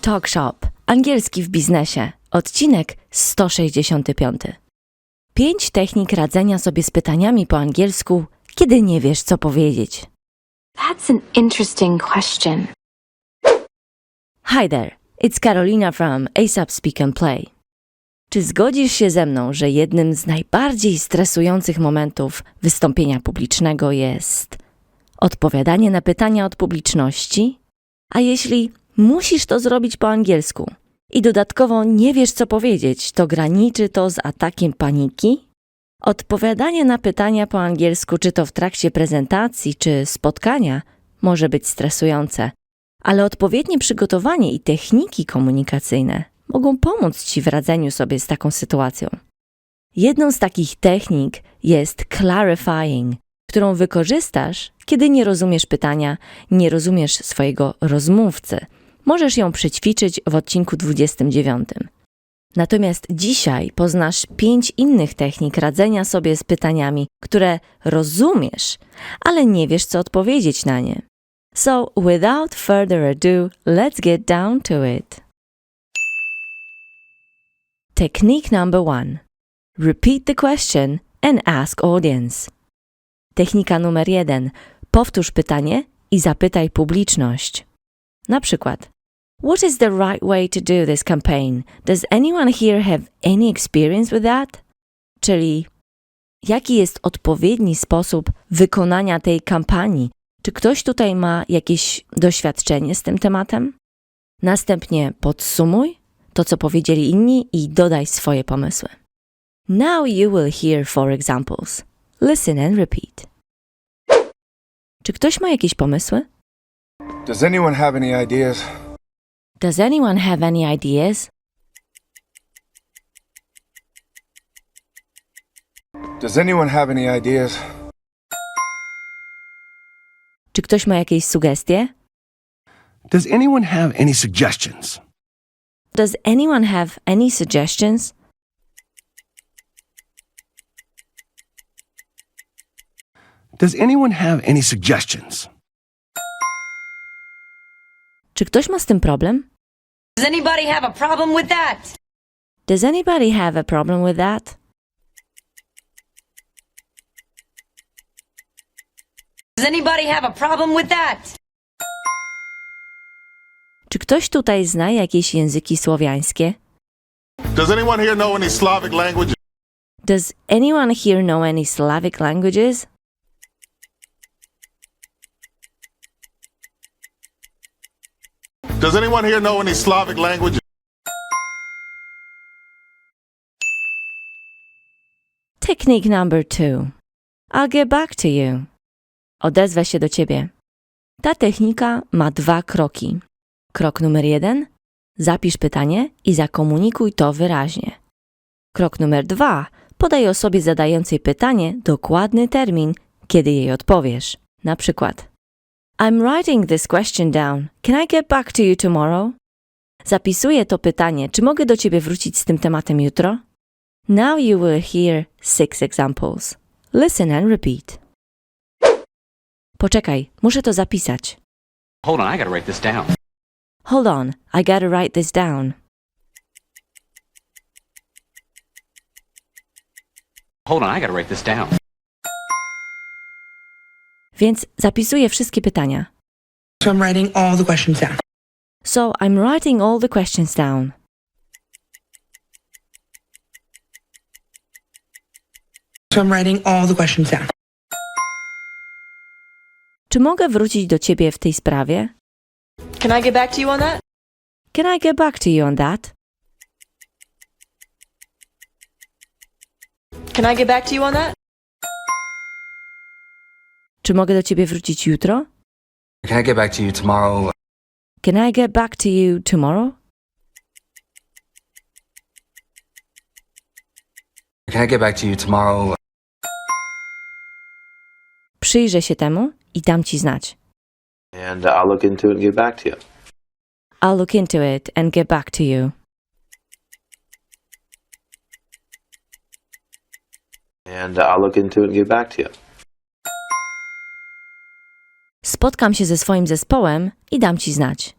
Talk Shop. Angielski w biznesie. Odcinek 165. Pięć technik radzenia sobie z pytaniami po angielsku, kiedy nie wiesz, co powiedzieć. That's an interesting question. Hi there, it's Carolina from ASAP Speak and Play. Czy zgodzisz się ze mną, że jednym z najbardziej stresujących momentów wystąpienia publicznego jest odpowiadanie na pytania od publiczności? A jeśli musisz to zrobić po angielsku i dodatkowo nie wiesz, co powiedzieć, to graniczy to z atakiem paniki? Odpowiadanie na pytania po angielsku, czy to w trakcie prezentacji, czy spotkania, może być stresujące ale odpowiednie przygotowanie i techniki komunikacyjne mogą pomóc Ci w radzeniu sobie z taką sytuacją. Jedną z takich technik jest clarifying, którą wykorzystasz, kiedy nie rozumiesz pytania, nie rozumiesz swojego rozmówcy. Możesz ją przećwiczyć w odcinku 29. Natomiast dzisiaj poznasz pięć innych technik radzenia sobie z pytaniami, które rozumiesz, ale nie wiesz, co odpowiedzieć na nie. So, without further ado, let's get down to it. Technique number one Repeat the question and ask audience. Technika numer jeden Powtórz pytanie i zapytaj publiczność. Na przykład, What is the right way to do this campaign? Does anyone here have any experience with that? Czyli, jaki jest odpowiedni sposób wykonania tej kampanii? Czy ktoś tutaj ma jakieś doświadczenie z tym tematem? Następnie podsumuj to, co powiedzieli inni i dodaj swoje pomysły. Now you will hear four examples. Listen and repeat. Czy ktoś ma jakieś pomysły? Does anyone have any ideas? Does anyone have any ideas? Does anyone have any ideas? Czy ktoś ma jakieś sugestie? Does anyone have any suggestions? Does anyone have any suggestions? Does anyone have any suggestions? Czy ktoś ma z tym problem? Does anybody have a problem with that? Does anybody have a problem with that? Does anybody have a problem with that? Czy ktoś tutaj zna jakieś języki słowiańskie? Does anyone here know any Slavic language? Does anyone here know any Slavic languages? Does anyone here know any Slavic language? Technique number two. I'll get back to you. Odezwę się do ciebie. Ta technika ma dwa kroki. Krok numer jeden. Zapisz pytanie i zakomunikuj to wyraźnie. Krok numer dwa. Podaj osobie zadającej pytanie dokładny termin, kiedy jej odpowiesz. Na przykład I'm writing this question down. Can I get back to you tomorrow? Zapisuję to pytanie. Czy mogę do ciebie wrócić z tym tematem jutro? Now you will hear six examples. Listen and repeat. Poczekaj, muszę to zapisać. Hold on, I gotta write this down. Hold on, I gotta write this down. Hold on, I gotta write this down. Więc zapisuję wszystkie pytania. So I'm writing all the questions down. So I'm writing all the questions down. So I'm writing all the questions down. Czy mogę wrócić do ciebie w tej sprawie? Can I get back to you on that? Can I get back to you on that? Can I get back to you on that? Czy mogę do ciebie wrócić jutro? Can I get back to you tomorrow? Can I get back to you tomorrow? Can I get back to you tomorrow? Przyjrzę się temu i dam ci znać. and I'll look into it and get back to you. I'll look into it and get back to you. And I'll look into it and get back to you. Spotkam się ze swoim zespołem i dam ci znać.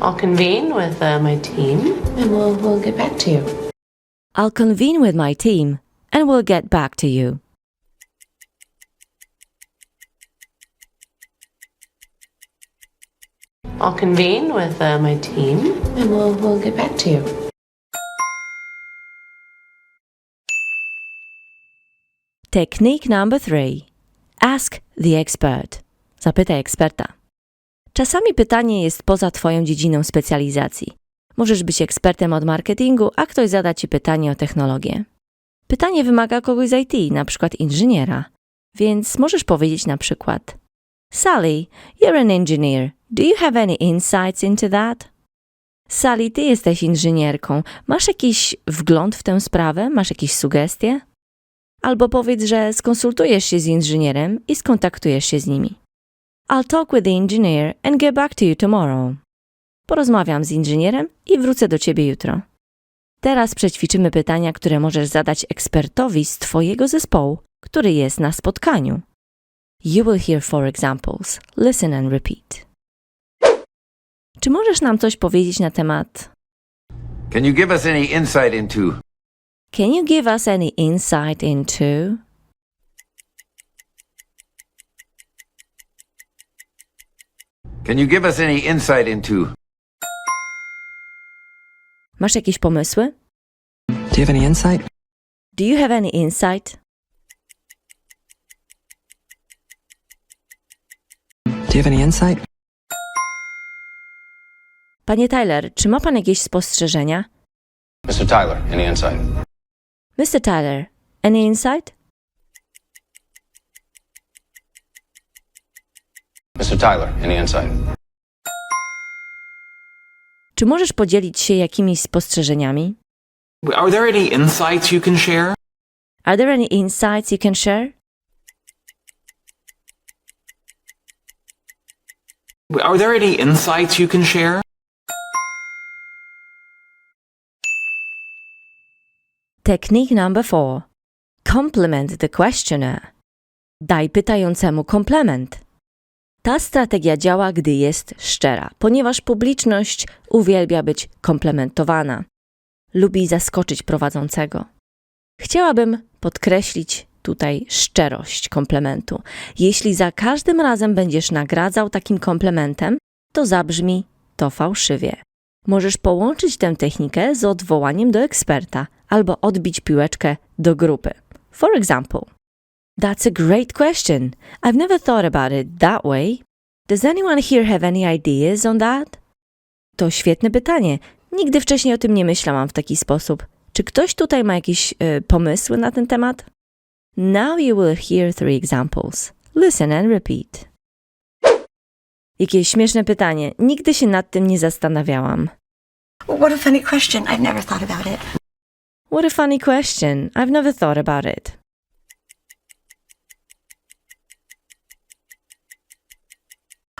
I'll convene with uh, my team and we'll, we'll get back to you. I'll convene with my team and we'll get back to you. I'll convene with uh, my team and we'll, we'll get back to you. Technique number three. Ask the expert. Zapytaj eksperta. Czasami pytanie jest poza Twoją dziedziną specjalizacji. Możesz być ekspertem od marketingu, a ktoś zada Ci pytanie o technologię. Pytanie wymaga kogoś z IT, na przykład inżyniera. Więc możesz powiedzieć na przykład Sally, you're an engineer. Do you have any insights into that? Sally, ty jesteś inżynierką. Masz jakiś wgląd w tę sprawę? Masz jakieś sugestie? Albo powiedz, że skonsultujesz się z inżynierem i skontaktujesz się z nimi. I'll talk with the engineer and get back to you tomorrow. Porozmawiam z inżynierem i wrócę do ciebie jutro. Teraz przećwiczymy pytania, które możesz zadać ekspertowi z twojego zespołu, który jest na spotkaniu. You will hear four examples. Listen and repeat. Czy możesz nam coś powiedzieć na temat Can you give us any insight into Can you give us any insight into Can you give us any insight into Masz jakieś pomysły? Do you have any insight? Do you have any insight? Do you have any insight? Panie Tyler, czy ma pan jakieś spostrzeżenia? Mr. Tyler, any insight? Mr. Tyler, any insight? Mr. Tyler, any insight? Czy możesz podzielić się jakimiś spostrzeżeniami? Are there any insights you can share? Are there any insights you can share? Are there any insights you can share? Technique number four. Compliment the questioner. Daj pytającemu komplement. Ta strategia działa, gdy jest szczera, ponieważ publiczność uwielbia być komplementowana. Lubi zaskoczyć prowadzącego. Chciałabym podkreślić tutaj szczerość komplementu. Jeśli za każdym razem będziesz nagradzał takim komplementem, to zabrzmi to fałszywie. Możesz połączyć tę technikę z odwołaniem do eksperta albo odbić piłeczkę do grupy. For example, That's a great question. I've never thought about it that way. Does anyone here have any ideas on that? To świetne pytanie. Nigdy wcześniej o tym nie myślałam w taki sposób. Czy ktoś tutaj ma jakieś e, pomysły na ten temat? Now you will hear three examples. Listen and repeat. Jakie śmieszne pytanie. Nigdy się nad tym nie zastanawiałam. What a funny question. I've never thought about it. What a funny question. I've never thought about it.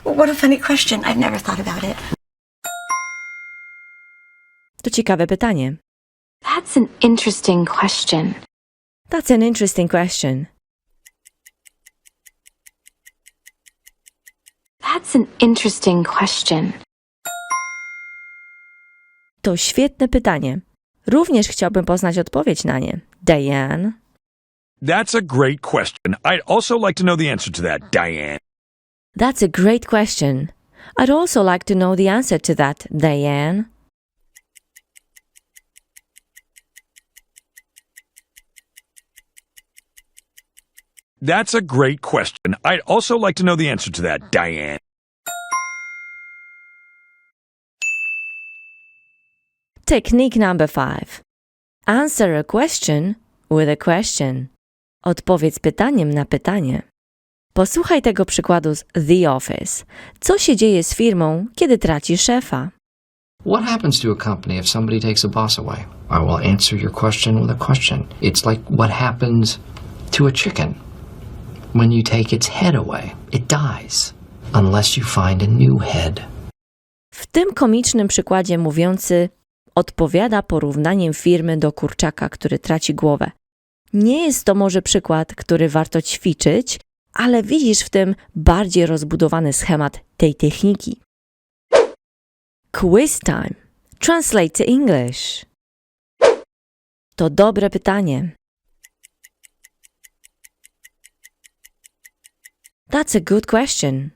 What a funny question. I've never thought about it. To ciekawe pytanie. That's an interesting question. That's an interesting question. That's an interesting question. To świetne pytanie. Również chciałbym poznać odpowiedź na nie. Diane. That's a great question. I'd also like to know the answer to that, Diane. That's a great question. I'd also like to know the answer to that, Diane. That's a great question. I'd also like to know the answer to that, Diane. Technique number five. Answer a question with a question. Odpowiedz pytaniem na pytanie. Posłuchaj tego przykładu z The Office. Co się dzieje z firmą, kiedy traci szefa? What happens to a company if somebody takes a boss away? I will answer your question with a question. It's like what happens to a chicken. When you take its head away, it dies. Unless you find a new head. W tym komicznym przykładzie mówiący odpowiada porównaniem firmy do kurczaka, który traci głowę. Nie jest to może przykład, który warto ćwiczyć, ale widzisz w tym bardziej rozbudowany schemat tej techniki. Quiz time. Translate to English. To dobre pytanie. That's a good question.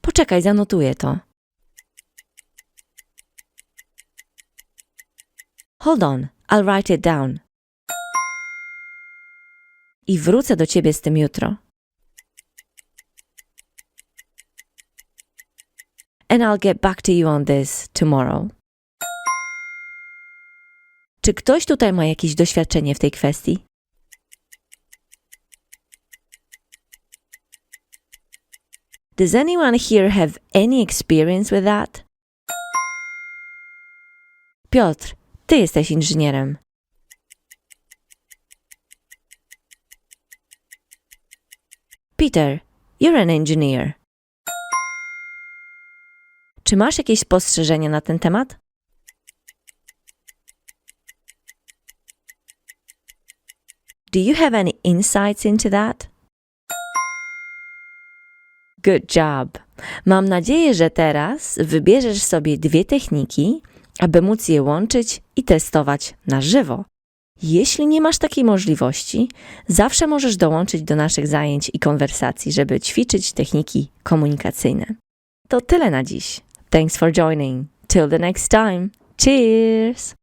Poczekaj, zanotuję to. Hold on, I'll write it down. I wrócę do ciebie z tym jutro. And I'll get back to you on this tomorrow. Czy ktoś tutaj ma jakieś doświadczenie w tej kwestii? Does anyone here have any experience with that? Piotr, ty jesteś inżynierem. Peter, you're an engineer. Czy masz jakieś spostrzeżenia na ten temat? Do you have any insights into that? Good job. Mam nadzieję, że teraz wybierzesz sobie dwie techniki, aby móc je łączyć i testować na żywo. Jeśli nie masz takiej możliwości, zawsze możesz dołączyć do naszych zajęć i konwersacji, żeby ćwiczyć techniki komunikacyjne. To tyle na dziś. Thanks for joining. Till the next time. Cheers!